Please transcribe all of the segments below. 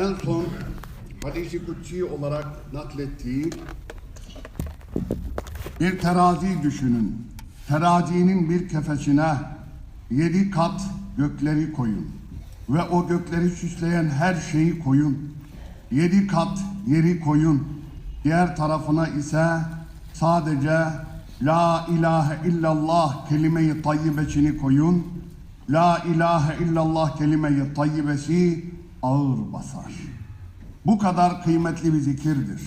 en son hadisi kutsi olarak naklettiği bir terazi düşünün. Terazinin bir kefesine yedi kat gökleri koyun. Ve o gökleri süsleyen her şeyi koyun. Yedi kat yeri koyun. Diğer tarafına ise sadece La ilahe illallah kelime-i tayyibesini koyun. La ilahe illallah kelime-i tayyibesi ağır basar. Bu kadar kıymetli bir zikirdir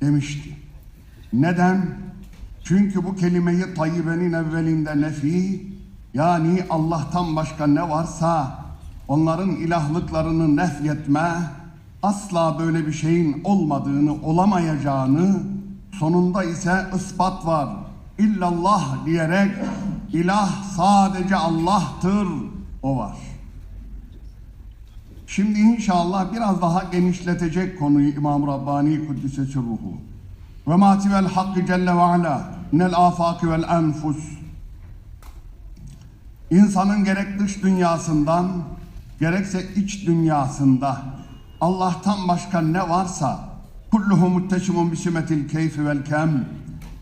demişti. Neden? Çünkü bu kelimeyi tayyibenin evvelinde nefi yani Allah'tan başka ne varsa onların ilahlıklarını nefyetme asla böyle bir şeyin olmadığını olamayacağını sonunda ise ispat var. İllallah diyerek ilah sadece Allah'tır o var. Şimdi inşallah biraz daha genişletecek konuyu İmam Rabbani Kuddise Sırruhu. Ve mativel hakkı celle ve ala nel afaki vel enfus. İnsanın gerek dış dünyasından gerekse iç dünyasında Allah'tan başka ne varsa kulluhu muttesimun bisimetil keyfi vel kem.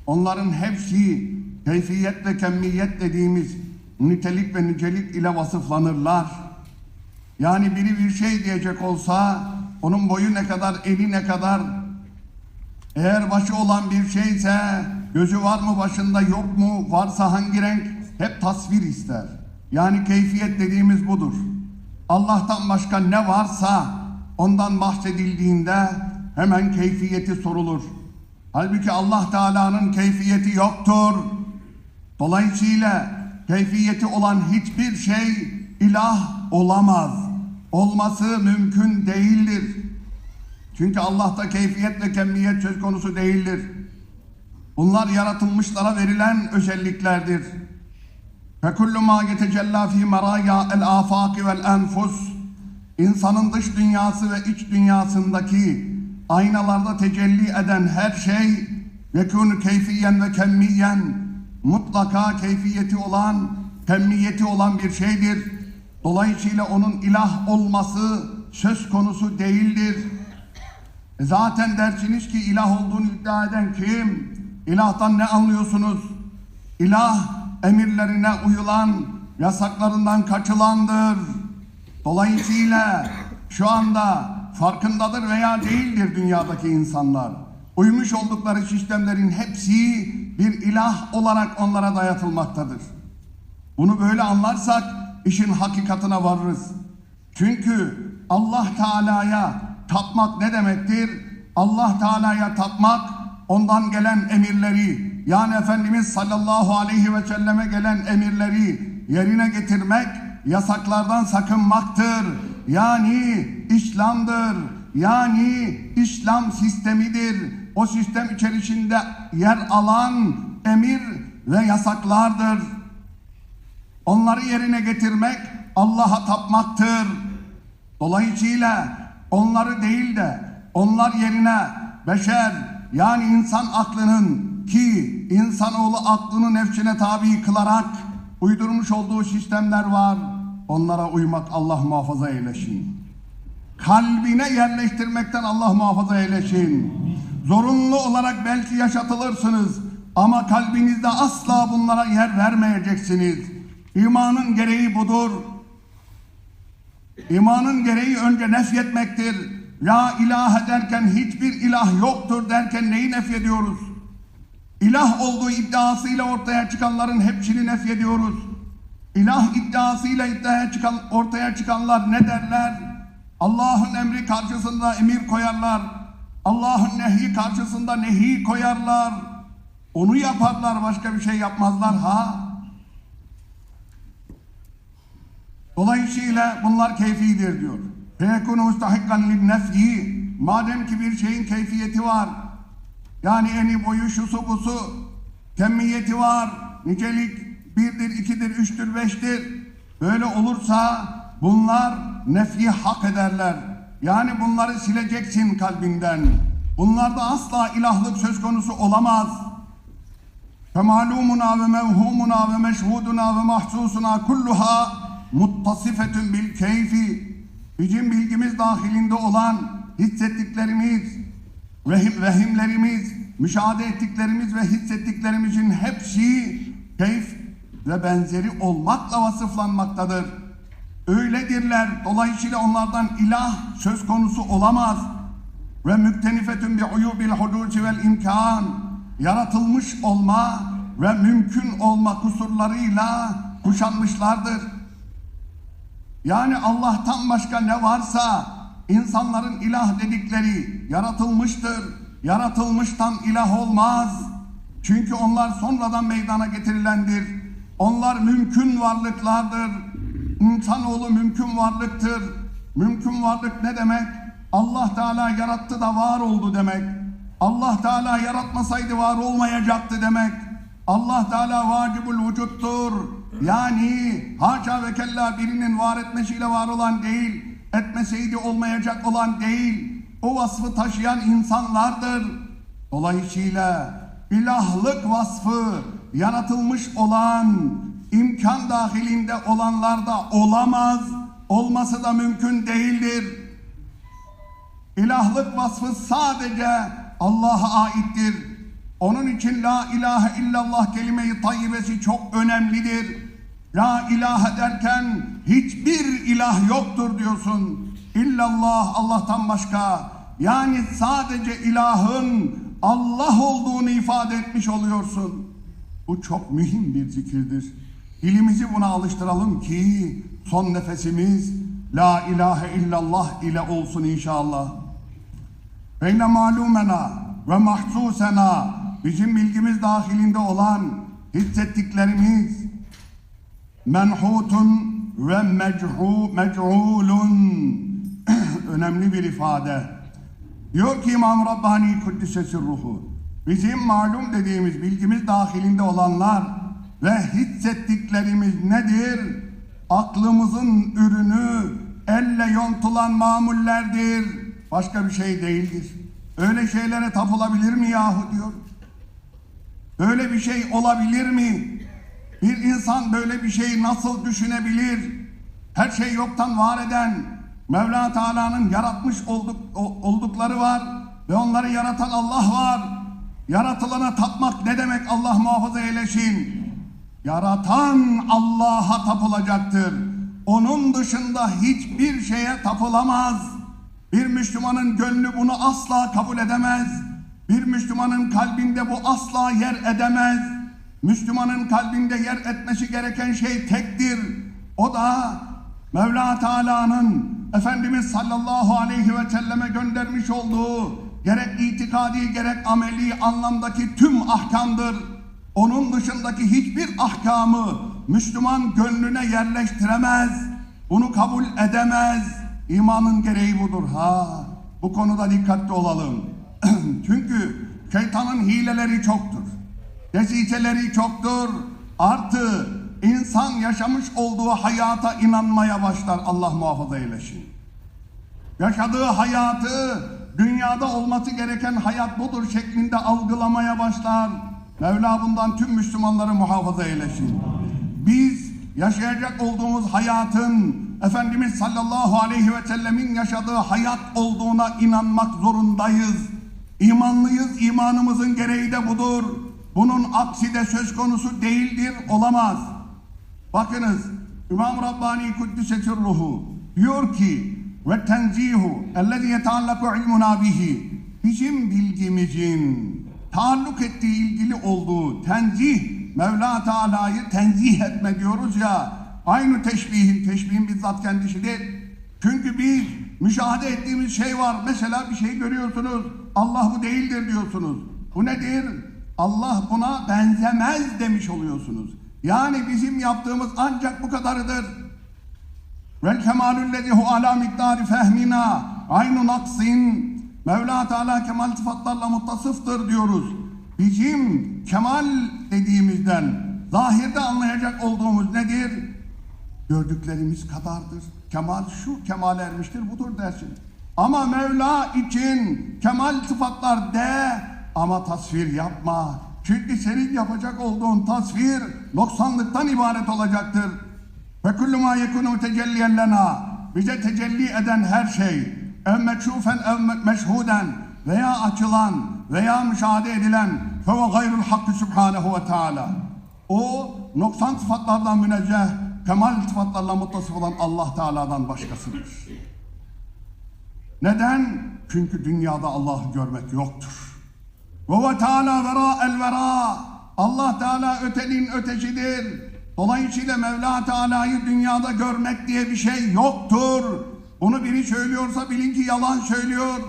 Onların hepsi keyfiyet ve kemmiyet dediğimiz nitelik ve nicelik ile vasıflanırlar. Yani biri bir şey diyecek olsa onun boyu ne kadar, eli ne kadar, eğer başı olan bir şeyse gözü var mı başında yok mu varsa hangi renk hep tasvir ister. Yani keyfiyet dediğimiz budur. Allah'tan başka ne varsa ondan bahsedildiğinde hemen keyfiyeti sorulur. Halbuki Allah Teala'nın keyfiyeti yoktur. Dolayısıyla keyfiyeti olan hiçbir şey ilah olamaz Olması mümkün değildir. Çünkü Allah'ta keyfiyet ve kemmiyet söz konusu değildir. Bunlar yaratılmışlara verilen özelliklerdir. فَكُلُّ مَا يَتَجَلَّا ف۪ي مَرَايَا الْآفَاقِ وَالْاَنْفُسِ İnsanın dış dünyası ve iç dünyasındaki aynalarda tecelli eden her şey yekûnü keyfiyen ve kemmiyen mutlaka keyfiyeti olan, kemmiyeti olan bir şeydir. Dolayısıyla onun ilah olması söz konusu değildir. Zaten dersiniz ki ilah olduğunu iddia eden kim? İlahtan ne anlıyorsunuz? İlah emirlerine uyulan, yasaklarından kaçılandır. Dolayısıyla şu anda farkındadır veya değildir dünyadaki insanlar. Uymuş oldukları sistemlerin hepsi bir ilah olarak onlara dayatılmaktadır. Bunu böyle anlarsak işin hakikatine varırız. Çünkü Allah Teala'ya tapmak ne demektir? Allah Teala'ya tapmak ondan gelen emirleri yani Efendimiz sallallahu aleyhi ve selleme gelen emirleri yerine getirmek yasaklardan sakınmaktır. Yani İslam'dır. Yani İslam sistemidir. O sistem içerisinde yer alan emir ve yasaklardır. Onları yerine getirmek Allah'a tapmaktır. Dolayısıyla onları değil de onlar yerine beşer yani insan aklının ki insanoğlu aklını nefsine tabi kılarak uydurmuş olduğu sistemler var. Onlara uymak Allah muhafaza eylesin. Kalbine yerleştirmekten Allah muhafaza eylesin. Zorunlu olarak belki yaşatılırsınız ama kalbinizde asla bunlara yer vermeyeceksiniz. İmanın gereği budur. İmanın gereği önce nefyetmektir. La ilahe derken hiçbir ilah yoktur derken neyi nefyediyoruz? İlah olduğu iddiasıyla ortaya çıkanların hepsini nefyediyoruz. İlah iddiasıyla iddiaya çıkan, ortaya çıkanlar ne derler? Allah'ın emri karşısında emir koyarlar. Allah'ın nehi karşısında nehi koyarlar. Onu yaparlar başka bir şey yapmazlar ha. Dolayısıyla bunlar keyfidir diyor. Feyekunu müstahikkan linnef'i madem ki bir şeyin keyfiyeti var yani eni boyu şusu busu kemiyeti var nicelik birdir, ikidir, üçtür, beştir böyle olursa bunlar nef'i hak ederler. Yani bunları sileceksin kalbinden. Bunlarda asla ilahlık söz konusu olamaz. Femalumuna ve mevhumuna ve meşhuduna ve mahsusuna kulluha muttasifetün bil keyfi bizim bilgimiz dahilinde olan hissettiklerimiz, vehim, vehimlerimiz, müşahede ettiklerimiz ve hissettiklerimizin hepsi keyif ve benzeri olmakla vasıflanmaktadır. Öyledirler. Dolayısıyla onlardan ilah söz konusu olamaz. Ve müktenifetün bi uyubil hudusi vel imkan. Yaratılmış olma ve mümkün olma kusurlarıyla kuşanmışlardır. Yani Allah'tan başka ne varsa insanların ilah dedikleri yaratılmıştır. Yaratılmıştan ilah olmaz. Çünkü onlar sonradan meydana getirilendir. Onlar mümkün varlıklardır. İnsanoğlu mümkün varlıktır. Mümkün varlık ne demek? Allah Teala yarattı da var oldu demek. Allah Teala yaratmasaydı var olmayacaktı demek. Allah Teala vacibul vücuttur. Yani haşa ve kella birinin var etmesiyle var olan değil, etmeseydi olmayacak olan değil. O vasfı taşıyan insanlardır. Dolayısıyla ilahlık vasfı yaratılmış olan, imkan dahilinde olanlarda olamaz, olması da mümkün değildir. İlahlık vasfı sadece Allah'a aittir. Onun için la ilahe illallah kelime-i tayyibesi çok önemlidir. La ilahe derken hiçbir ilah yoktur diyorsun. İllallah Allah'tan başka. Yani sadece ilahın Allah olduğunu ifade etmiş oluyorsun. Bu çok mühim bir zikirdir. Dilimizi buna alıştıralım ki son nefesimiz La ilahe illallah ile olsun inşallah. Beyne malumena ve mahsusena bizim bilgimiz dahilinde olan hissettiklerimiz menhutun ve mechu, mechulun önemli bir ifade. Diyor ki İmam Rabbani Kuddisesi ruhu bizim malum dediğimiz bilgimiz dahilinde olanlar ve hissettiklerimiz nedir? Aklımızın ürünü elle yontulan mamullerdir. Başka bir şey değildir. Öyle şeylere tapılabilir mi yahu diyor. Böyle bir şey olabilir mi? Bir insan böyle bir şeyi nasıl düşünebilir? Her şey yoktan var eden Mevla Teala'nın yaratmış olduk, oldukları var ve onları yaratan Allah var. Yaratılana tapmak ne demek Allah muhafaza eylesin? Yaratan Allah'a tapılacaktır. Onun dışında hiçbir şeye tapılamaz. Bir Müslümanın gönlü bunu asla kabul edemez. Bir Müslümanın kalbinde bu asla yer edemez. Müslümanın kalbinde yer etmesi gereken şey tektir. O da Mevla Teala'nın Efendimiz sallallahu aleyhi ve selleme göndermiş olduğu gerek itikadi gerek ameli anlamdaki tüm ahkamdır. Onun dışındaki hiçbir ahkamı Müslüman gönlüne yerleştiremez. Bunu kabul edemez. İmanın gereği budur. Ha, bu konuda dikkatli olalım. Çünkü şeytanın hileleri çoktur. Desiseleri çoktur. Artı insan yaşamış olduğu hayata inanmaya başlar. Allah muhafaza eylesin. Yaşadığı hayatı dünyada olması gereken hayat budur şeklinde algılamaya başlar. Mevla bundan tüm Müslümanları muhafaza eylesin. Biz yaşayacak olduğumuz hayatın Efendimiz sallallahu aleyhi ve sellemin yaşadığı hayat olduğuna inanmak zorundayız. İmanlıyız, imanımızın gereği de budur. Bunun aksi de söz konusu değildir, olamaz. Bakınız, İmam Rabbani Kuddiseti Ruhu diyor ki ve tenzihu ellezî yeteallaku ilmuna bihi bizim bilgimizin taalluk ettiği ilgili olduğu tenzih Mevla Teala'yı tenzih etme diyoruz ya aynı teşbihin teşbihin bizzat kendisidir. Çünkü biz müşahede ettiğimiz şey var. Mesela bir şey görüyorsunuz. Allah bu değildir diyorsunuz. Bu nedir? Allah buna benzemez demiş oluyorsunuz. Yani bizim yaptığımız ancak bu kadarıdır. Vel kemalüllezi hu ala miktari fehmina aynu naksin Mevla Teala kemal sıfatlarla muttasıftır diyoruz. Bizim kemal dediğimizden zahirde anlayacak olduğumuz nedir? Gördüklerimiz kadardır. Kemal şu kemal ermiştir budur dersin. Ama Mevla için kemal sıfatlar de ama tasvir yapma. Çünkü senin yapacak olduğun tasvir noksanlıktan ibaret olacaktır. Ve kullu ma yekunu tecelliyen lena bize tecelli eden her şey ev meçhufen ev me- meşhuden veya açılan veya müşahede edilen feve gayrul hakkı subhanehu ve teala o noksan sıfatlardan münecceh kemal sıfatlarla muttasıf olan Allah Teala'dan başkasıdır. Neden? Çünkü dünyada Allah'ı görmek yoktur. Ve ve Teala vera el vera. Allah Teala ötenin ötecidir. Dolayısıyla Mevla Teala'yı dünyada görmek diye bir şey yoktur. Bunu biri söylüyorsa bilin ki yalan söylüyor.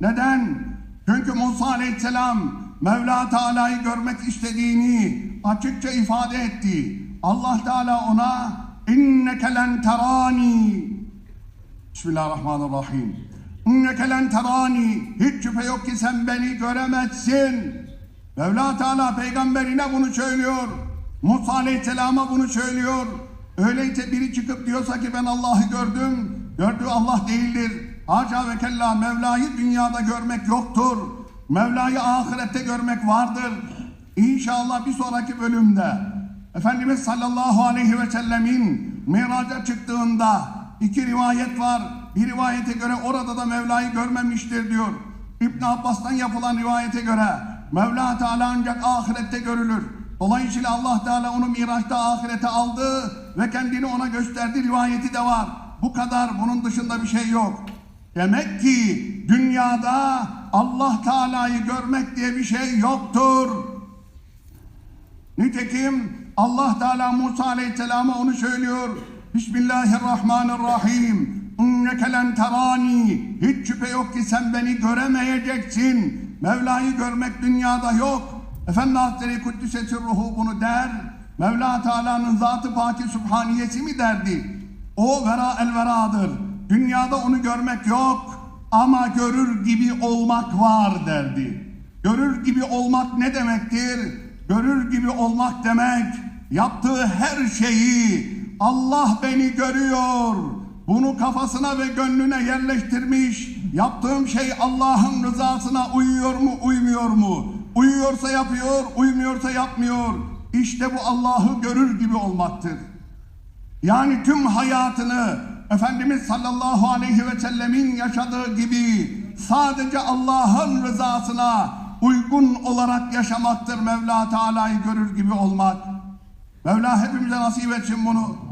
Neden? Çünkü Musa Aleyhisselam Mevla Teala'yı görmek istediğini açıkça ifade etti. Allah Teala ona inneke len terani Bismillahirrahmanirrahim. İnneke len terani. Hiç şüphe yok ki sen beni göremezsin. Mevla Teala peygamberine bunu söylüyor. Musa Aleyhisselam'a bunu söylüyor. Öyleyse biri çıkıp diyorsa ki ben Allah'ı gördüm. Gördüğü Allah değildir. Haşa ve kella Mevla'yı dünyada görmek yoktur. Mevla'yı ahirette görmek vardır. İnşallah bir sonraki bölümde Efendimiz sallallahu aleyhi ve sellemin miraca çıktığında iki rivayet var. Bir rivayete göre orada da Mevla'yı görmemiştir diyor. İbn Abbas'tan yapılan rivayete göre Mevla Teala ancak ahirette görülür. Dolayısıyla Allah Teala onu Miraç'ta ahirete aldı ve kendini ona gösterdi rivayeti de var. Bu kadar bunun dışında bir şey yok. Demek ki dünyada Allah Teala'yı görmek diye bir şey yoktur. Nitekim Allah Teala Musa Aleyhisselam'a onu söylüyor. Bismillahirrahmanirrahim. İnneke len terani. Hiç şüphe yok ki sen beni göremeyeceksin. Mevla'yı görmek dünyada yok. Efendi Hazretleri Kuddüs'e ruhu bunu der. Mevla Teala'nın zatı paki subhaniyesi mi derdi? O vera el veradır. Dünyada onu görmek yok ama görür gibi olmak var derdi. Görür gibi olmak ne demektir? Görür gibi olmak demek yaptığı her şeyi Allah beni görüyor. Bunu kafasına ve gönlüne yerleştirmiş. Yaptığım şey Allah'ın rızasına uyuyor mu, uymuyor mu? Uyuyorsa yapıyor, uymuyorsa yapmıyor. İşte bu Allah'ı görür gibi olmaktır. Yani tüm hayatını Efendimiz sallallahu aleyhi ve sellemin yaşadığı gibi sadece Allah'ın rızasına uygun olarak yaşamaktır Mevla Teala'yı görür gibi olmak. Mevla hepimize nasip etsin bunu.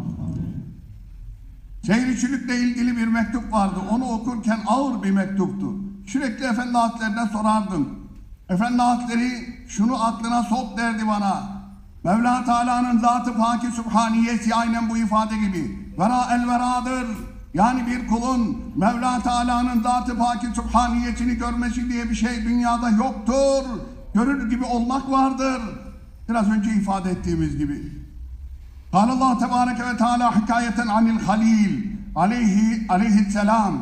Şehirçilikle ilgili bir mektup vardı. Onu okurken ağır bir mektuptu. Sürekli Efendi Hazretlerine sorardım. Efendi Hazretleri şunu aklına sok derdi bana. Mevla Teala'nın zatı paki subhaniyesi aynen bu ifade gibi. Vera el veradır. Yani bir kulun Mevla Teala'nın zatı paki subhaniyesini görmesi diye bir şey dünyada yoktur. Görür gibi olmak vardır. Biraz önce ifade ettiğimiz gibi. قال الله تبارك ve Teala hikayeten anil halil aleyhi aleyhisselam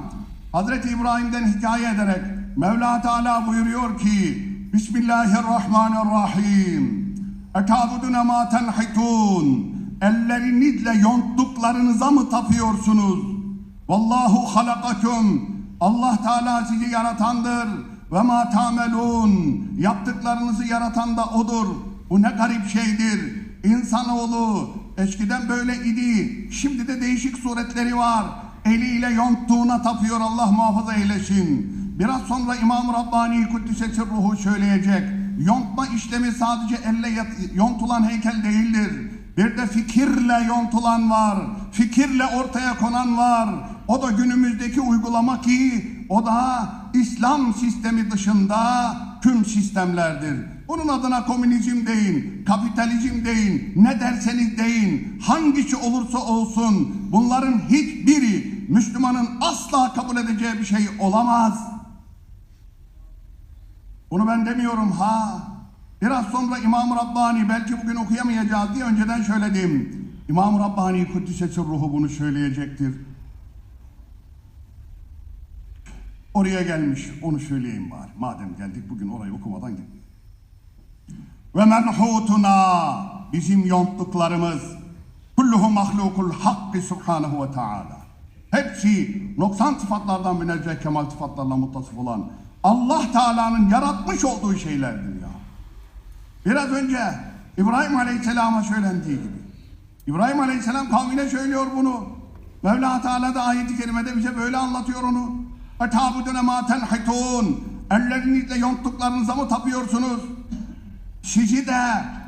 Hazreti İbrahim'den hikaye ederek Mevla Teala buyuruyor ki Bismillahirrahmanirrahim Etabudune ma tenhitun Ellerinizle yonttuklarınıza mı tapıyorsunuz? Vallahu halakakum Allah Teala sizi yaratandır ve ma tamelun yaptıklarınızı yaratan da odur. Bu ne garip şeydir. İnsanoğlu eskiden böyle idi. Şimdi de değişik suretleri var. Eliyle yonttuğuna tapıyor Allah muhafaza eylesin. Biraz sonra İmam Rabbani Kuddise ruhu söyleyecek. Yontma işlemi sadece elle yontulan heykel değildir. Bir de fikirle yontulan var. Fikirle ortaya konan var. O da günümüzdeki uygulama ki o da İslam sistemi dışında tüm sistemlerdir. Bunun adına komünizm deyin, kapitalizm deyin, ne derseniz deyin, hangisi olursa olsun bunların hiçbiri Müslümanın asla kabul edeceği bir şey olamaz. Bunu ben demiyorum ha. Biraz sonra İmam Rabbani belki bugün okuyamayacağız diye önceden söyledim. İmam Rabbani Kuddisesi ruhu bunu söyleyecektir. Oraya gelmiş onu söyleyeyim bari. Madem geldik bugün orayı okumadan gitmeyelim Ve menhutuna bizim yonttuklarımız kulluhu mahlukul hakkı subhanahu ve taala. Hepsi noksan sıfatlardan münezzeh kemal sıfatlarla muttasıf olan Allah Teala'nın yaratmış olduğu şeylerdir ya. Biraz önce İbrahim Aleyhisselam'a söylendiği gibi. İbrahim Aleyhisselam kavmine söylüyor bunu. Mevla Teala da ayet-i kerimede bize böyle anlatıyor onu. اَتَابُدُنَ مَا تَنْحِتُونَ Ellerinizle yonttuklarınıza mı tapıyorsunuz? Sizi de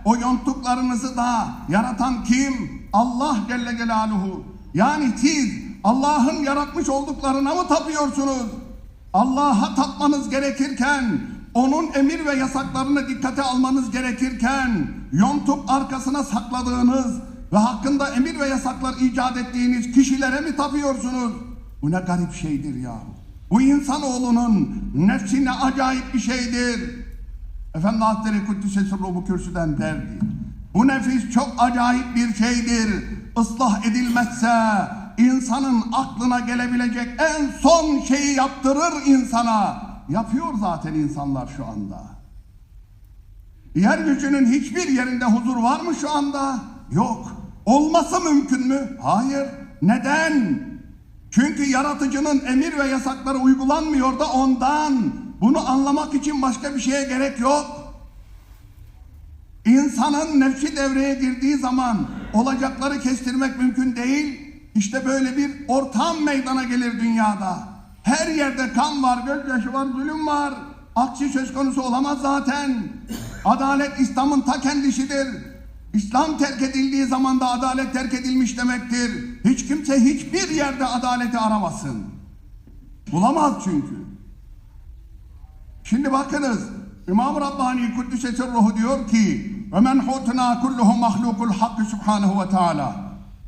o yonttuklarınızı da yaratan kim? Allah Celle Celaluhu. Yani siz Allah'ın yaratmış olduklarına mı tapıyorsunuz? Allah'a tapmanız gerekirken, onun emir ve yasaklarını dikkate almanız gerekirken, yontup arkasına sakladığınız ve hakkında emir ve yasaklar icat ettiğiniz kişilere mi tapıyorsunuz? Bu ne garip şeydir ya. Bu insanoğlunun nefsine acayip bir şeydir. Efendi Hazretleri Kuddise Sırrı bu kürsüden derdi. Bu nefis çok acayip bir şeydir. Islah edilmezse insanın aklına gelebilecek en son şeyi yaptırır insana. Yapıyor zaten insanlar şu anda. Yeryüzünün hiçbir yerinde huzur var mı şu anda? Yok. Olması mümkün mü? Hayır. Neden? Çünkü yaratıcının emir ve yasakları uygulanmıyor da ondan. Bunu anlamak için başka bir şeye gerek yok. İnsanın nefsi devreye girdiği zaman olacakları kestirmek mümkün değil. İşte böyle bir ortam meydana gelir dünyada. Her yerde kan var, gözyaşı var, zulüm var. Aksi söz konusu olamaz zaten. Adalet İslam'ın ta kendisidir. İslam terk edildiği zaman da adalet terk edilmiş demektir. Hiç kimse hiçbir yerde adaleti aramasın. Bulamaz çünkü. Şimdi bakınız İmam Rabbani Kuddise Sirruhu diyor ki kulluhu mahlukul hakkı subhanahu ve teala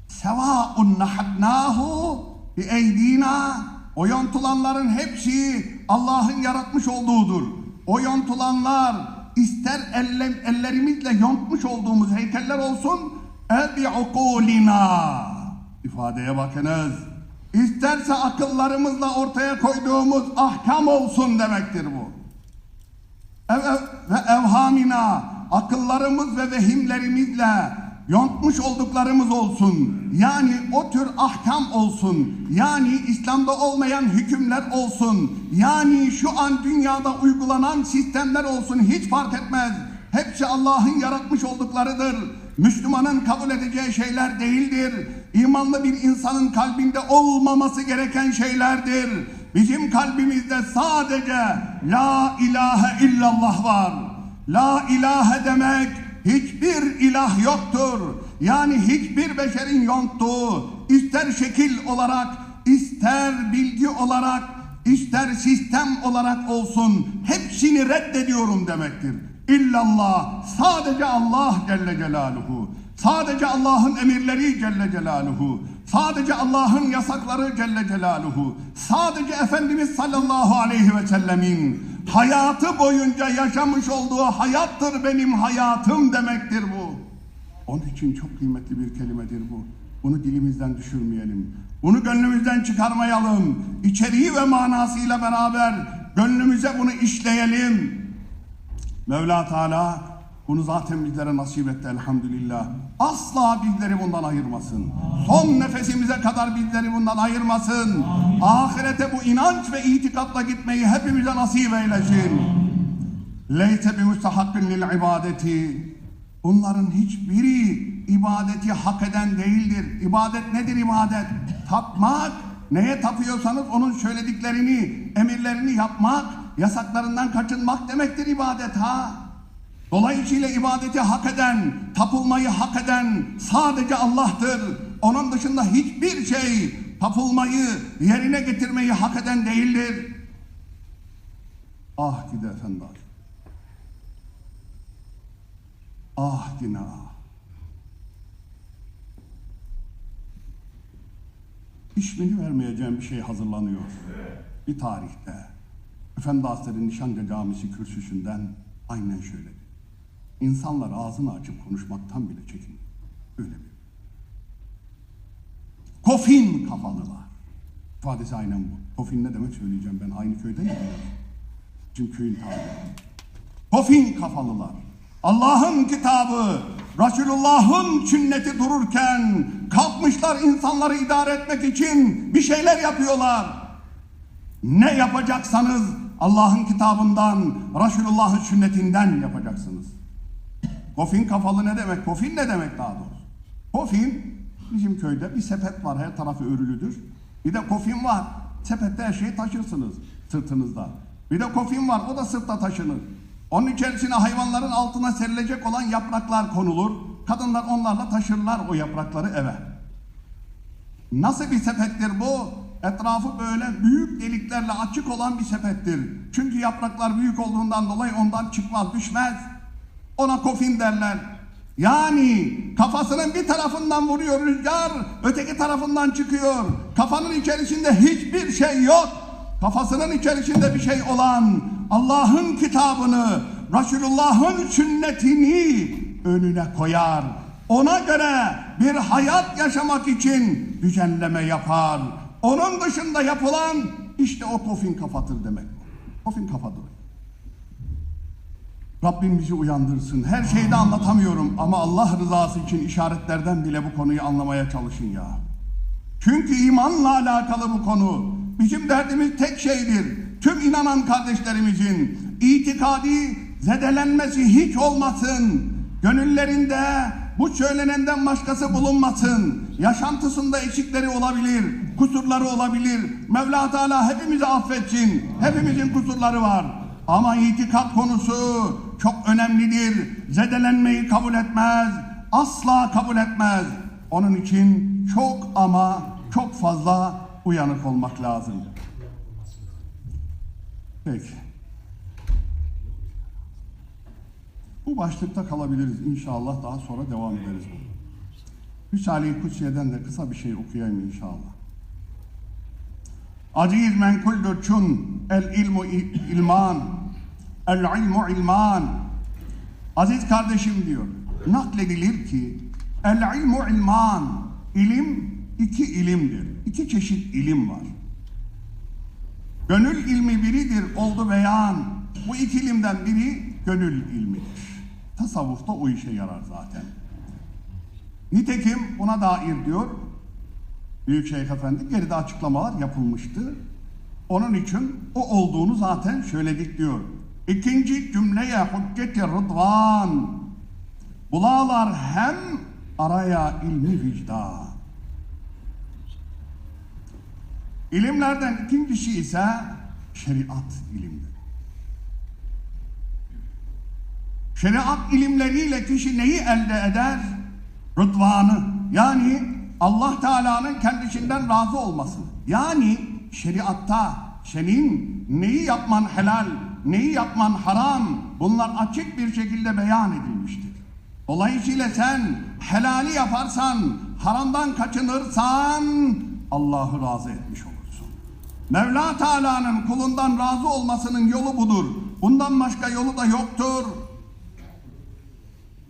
sevaun nahadnahu bi eydina o yontulanların hepsi Allah'ın yaratmış olduğudur. O yontulanlar ister elle, ellerimizle yontmuş olduğumuz heykeller olsun ukulina ifadeye bakınız. İsterse akıllarımızla ortaya koyduğumuz ahkam olsun demektir bu. Ve evhamina akıllarımız ve vehimlerimizle yontmuş olduklarımız olsun. Yani o tür ahkam olsun. Yani İslam'da olmayan hükümler olsun. Yani şu an dünyada uygulanan sistemler olsun hiç fark etmez. Hepsi Allah'ın yaratmış olduklarıdır. Müslümanın kabul edeceği şeyler değildir. İmanlı bir insanın kalbinde olmaması gereken şeylerdir. Bizim kalbimizde sadece La ilahe illallah var. La ilahe demek hiçbir ilah yoktur. Yani hiçbir beşerin yonttuğu, ister şekil olarak, ister bilgi olarak, ister sistem olarak olsun hepsini reddediyorum demektir. İllallah sadece Allah Celle Celaluhu. Sadece Allah'ın emirleri Celle Celaluhu. Sadece Allah'ın yasakları Celle Celaluhu. Sadece Efendimiz sallallahu aleyhi ve sellemin hayatı boyunca yaşamış olduğu hayattır benim hayatım demektir bu. Onun için çok kıymetli bir kelimedir bu. Bunu dilimizden düşürmeyelim. Bunu gönlümüzden çıkarmayalım. İçeriği ve manasıyla beraber gönlümüze bunu işleyelim. Mevla Teala bunu zaten bizlere nasip etti elhamdülillah. Asla bizleri bundan ayırmasın. Son nefesimize kadar bizleri bundan ayırmasın. Ahirete bu inanç ve itikatla gitmeyi hepimize nasip eylesin. Leyte bi mustahakkın lil ibadeti. Bunların hiçbiri ibadeti hak eden değildir. İbadet nedir ibadet? Tapmak. Neye tapıyorsanız onun söylediklerini, emirlerini yapmak, yasaklarından kaçınmak demektir ibadet ha. Dolayısıyla ibadeti hak eden, tapılmayı hak eden sadece Allah'tır. Onun dışında hiçbir şey tapılmayı, yerine getirmeyi hak eden değildir. Ah gidi efendi. Ah yine ah. İsmini vermeyeceğim bir şey hazırlanıyor. Bir tarihte. Efendi Hazretleri Nişanca Camisi kürsüsünden aynen şöyle. İnsanlar ağzını açıp konuşmaktan bile çekiniyor. Öyle bir. Kofin kafalılar. İfadesi aynen bu. Kofin ne demek söyleyeceğim ben. Aynı köyde ya. Bizim köyün tabiri. Kofin kafalılar. Allah'ın kitabı, Resulullah'ın sünneti dururken kalkmışlar insanları idare etmek için bir şeyler yapıyorlar. Ne yapacaksanız Allah'ın kitabından, Resulullah'ın sünnetinden yapacaksınız. Kofin kafalı ne demek? Kofin ne demek daha doğrusu? Kofin Bizim köyde bir sepet var, her tarafı örülüdür. Bir de kofin var. Sepette her şeyi taşırsınız sırtınızda. Bir de kofin var, o da sırtta taşınır. Onun içerisine hayvanların altına serilecek olan yapraklar konulur. Kadınlar onlarla taşırlar o yaprakları eve. Nasıl bir sepettir bu? Etrafı böyle büyük deliklerle açık olan bir sepettir. Çünkü yapraklar büyük olduğundan dolayı ondan çıkmaz, düşmez. Ona kofin derler. Yani kafasının bir tarafından vuruyor rüzgar, öteki tarafından çıkıyor. Kafanın içerisinde hiçbir şey yok. Kafasının içerisinde bir şey olan Allah'ın kitabını, Resulullah'ın sünnetini önüne koyar. Ona göre bir hayat yaşamak için düzenleme yapar. Onun dışında yapılan işte o kofin kafatır demek. Kofin kafadır. Rabbim bizi uyandırsın. Her şeyi de anlatamıyorum ama Allah rızası için işaretlerden bile bu konuyu anlamaya çalışın ya. Çünkü imanla alakalı bu konu. Bizim derdimiz tek şeydir. Tüm inanan kardeşlerimizin itikadi zedelenmesi hiç olmasın. Gönüllerinde bu söylenenden başkası bulunmasın. Yaşantısında eksikleri olabilir, kusurları olabilir. Mevla Teala hepimizi affetsin. Hepimizin kusurları var. Ama itikat konusu çok önemlidir. Zedelenmeyi kabul etmez. Asla kabul etmez. Onun için çok ama çok fazla uyanık olmak lazım. Peki. Bu başlıkta kalabiliriz inşallah. Daha sonra devam ederiz. Risale-i Kutsiye'den de kısa bir şey okuyayım inşallah. Aziz menkuldür çun el ilmu il- ilman el ilmu ilman Aziz kardeşim diyor nakledilir ki el ilmu ilman ilim iki ilimdir. İki çeşit ilim var. Gönül ilmi biridir oldu beyan. Bu iki ilimden biri gönül ilmidir. Tasavvufta o işe yarar zaten. Nitekim buna dair diyor Büyükşehir Efendi geride açıklamalar yapılmıştı. Onun için o olduğunu zaten söyledik diyor. İkinci cümleye hücceti rıdvan. Bulalar hem araya ilmi vicdan. İlimlerden ikincisi ise şeriat ilimleri. Şeriat ilimleriyle kişi neyi elde eder? Rıdvanı. Yani Allah Teala'nın kendisinden razı olması. Yani şeriatta senin neyi yapman helal, neyi yapman haram bunlar açık bir şekilde beyan edilmiştir. Dolayısıyla sen helali yaparsan, haramdan kaçınırsan Allah'ı razı etmiş olursun. Mevla Teala'nın kulundan razı olmasının yolu budur. Bundan başka yolu da yoktur.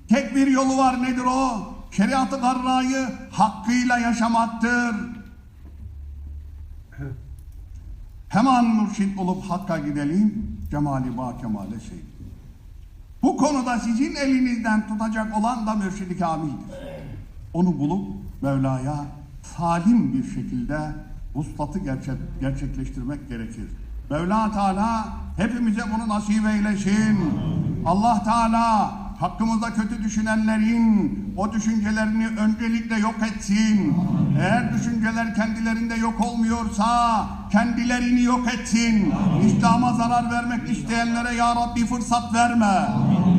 Tek bir yolu var nedir o? Şeriatı garrayı hakkıyla yaşamaktır. Hemen mürşit olup hakka gidelim. Cemali ba kemale şey. Bu konuda sizin elinizden tutacak olan da mürşid-i kamildir. Onu bulup Mevla'ya salim bir şekilde vuslatı gerçek, gerçekleştirmek gerekir. Mevla Teala hepimize bunu nasip eylesin. Allah Teala hakkımızda kötü düşünenlerin o düşüncelerini öncelikle yok etsin. Eğer düşünceler kendilerinde yok olmuyorsa kendilerini yok etsin. İslam'a zarar vermek isteyenlere ya Rabbi fırsat verme.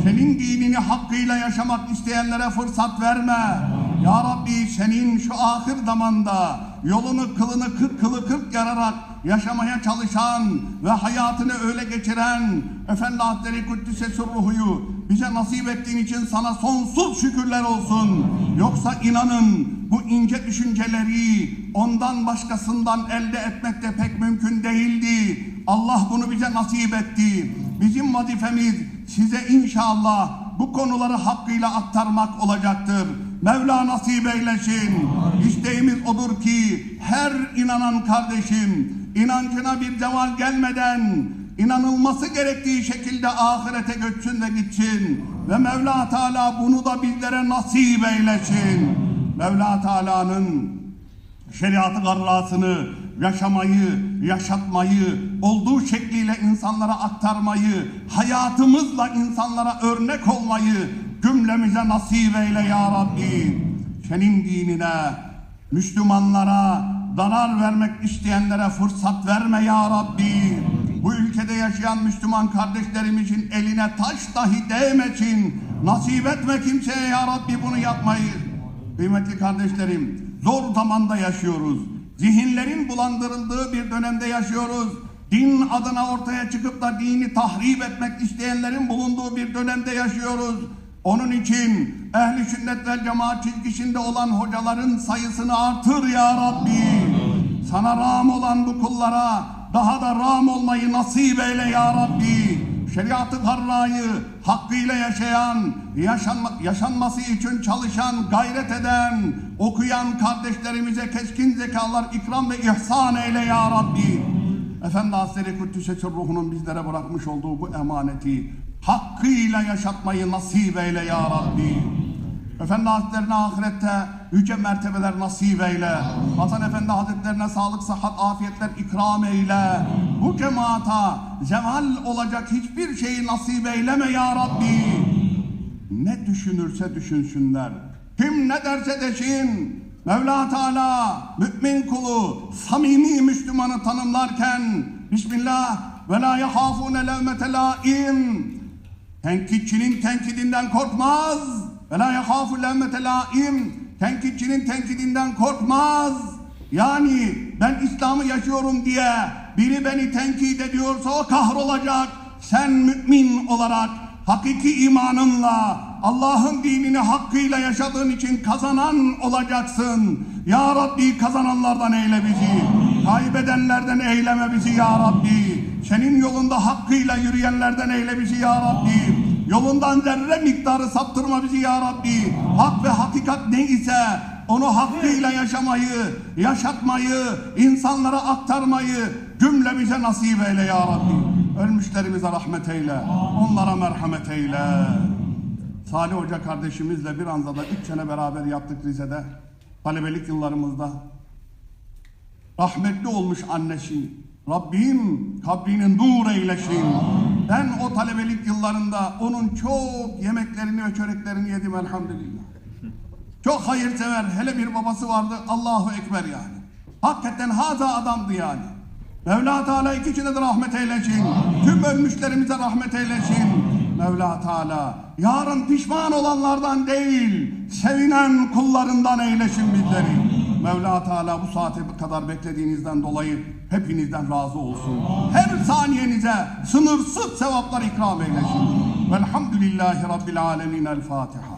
Senin dinini hakkıyla yaşamak isteyenlere fırsat verme. Ya Rabbi senin şu ahir zamanda yolunu kılını kırk kılı kırk yararak yaşamaya çalışan ve hayatını öyle geçiren Efendi Hazretleri Kuddise Sürruhu'yu bize nasip ettiğin için sana sonsuz şükürler olsun. Yoksa inanın bu ince düşünceleri ondan başkasından elde etmek de pek mümkün değildi. Allah bunu bize nasip etti. Bizim vazifemiz size inşallah bu konuları hakkıyla aktarmak olacaktır. Mevla nasip eylesin. İsteğimiz odur ki her inanan kardeşim inancına bir zeval gelmeden inanılması gerektiği şekilde ahirete göçsün ve gitsin. Ve Mevla Teala bunu da bizlere nasip eylesin. Mevla Teala'nın şeriatı garrasını yaşamayı, yaşatmayı, olduğu şekliyle insanlara aktarmayı, hayatımızla insanlara örnek olmayı cümlemize nasip eyle ya Rabbi. Senin dinine, Müslümanlara zarar vermek isteyenlere fırsat verme ya Rabbi. Bu ülkede yaşayan Müslüman kardeşlerimizin eline taş dahi değmesin. Nasip etme kimseye ya Rabbi bunu yapmayı. Kıymetli kardeşlerim, zor zamanda yaşıyoruz. Zihinlerin bulandırıldığı bir dönemde yaşıyoruz. Din adına ortaya çıkıp da dini tahrip etmek isteyenlerin bulunduğu bir dönemde yaşıyoruz. Onun için ehli sünnet vel cemaat çizgisinde olan hocaların sayısını artır ya Rabbi. Sana ram olan bu kullara daha da ram olmayı nasip eyle ya Rabbi. Şeriatı harrayı hakkıyla yaşayan, yaşanma, yaşanması için çalışan, gayret eden, okuyan kardeşlerimize keskin zekalar ikram ve ihsan eyle ya Rabbi. Efendi Hazretleri Kuddüs'e ruhunun bizlere bırakmış olduğu bu emaneti hakkıyla yaşatmayı nasip eyle ya Rabbi. Efendi Hazretlerine ahirette yüce mertebeler nasip eyle. Hasan Efendi Hazretlerine sağlık, sıhhat, afiyetler ikram eyle. Bu cemaata zeval olacak hiçbir şeyi nasip eyleme ya Rabbi. Ne düşünürse düşünsünler. Kim ne derse desin. Mevla Teala mümin kulu, samimi Müslümanı tanımlarken Bismillah ve la yahafune levmete laim Tenkitçinin tenkidinden korkmaz. Ve la yahâfu lemmete laim. Tenkitçinin tenkidinden korkmaz. Yani ben İslam'ı yaşıyorum diye biri beni tenkit ediyorsa o kahrolacak. Sen mümin olarak hakiki imanınla Allah'ın dinini hakkıyla yaşadığın için kazanan olacaksın. Ya Rabbi kazananlardan eyle bizi. Kaybedenlerden eyleme bizi ya Rabbi. Senin yolunda hakkıyla yürüyenlerden eyle bizi ya Rabbi. Yolundan zerre miktarı saptırma bizi ya Rabbi. Hak ve hakikat ne ise onu hakkıyla yaşamayı, yaşatmayı, insanlara aktarmayı cümlemize nasip eyle ya Rabbi. Ölmüşlerimize rahmet eyle. Onlara merhamet eyle. Salih Hoca kardeşimizle bir anda da üç sene beraber yaptık Rize'de. Talebelik yıllarımızda. Rahmetli olmuş annesi. Rabbim kabrini nur eylesin. Ben o talebelik yıllarında onun çok yemeklerini ve çöreklerini yedim elhamdülillah. Çok hayırsever. Hele bir babası vardı. Allahu Ekber yani. Hakikaten haza adamdı yani. Mevla Teala ikisine de rahmet eylesin. Tüm ölmüşlerimize rahmet eylesin. Mevla Teala yarın pişman olanlardan değil, sevinen kullarından eylesin bizleri. Mevla Teala bu saate kadar beklediğinizden dolayı hepinizden razı olsun. Her saniyenize sınırsız sevaplar ikram eylesin. Velhamdülillahi Rabbil Alemin. El Fatiha.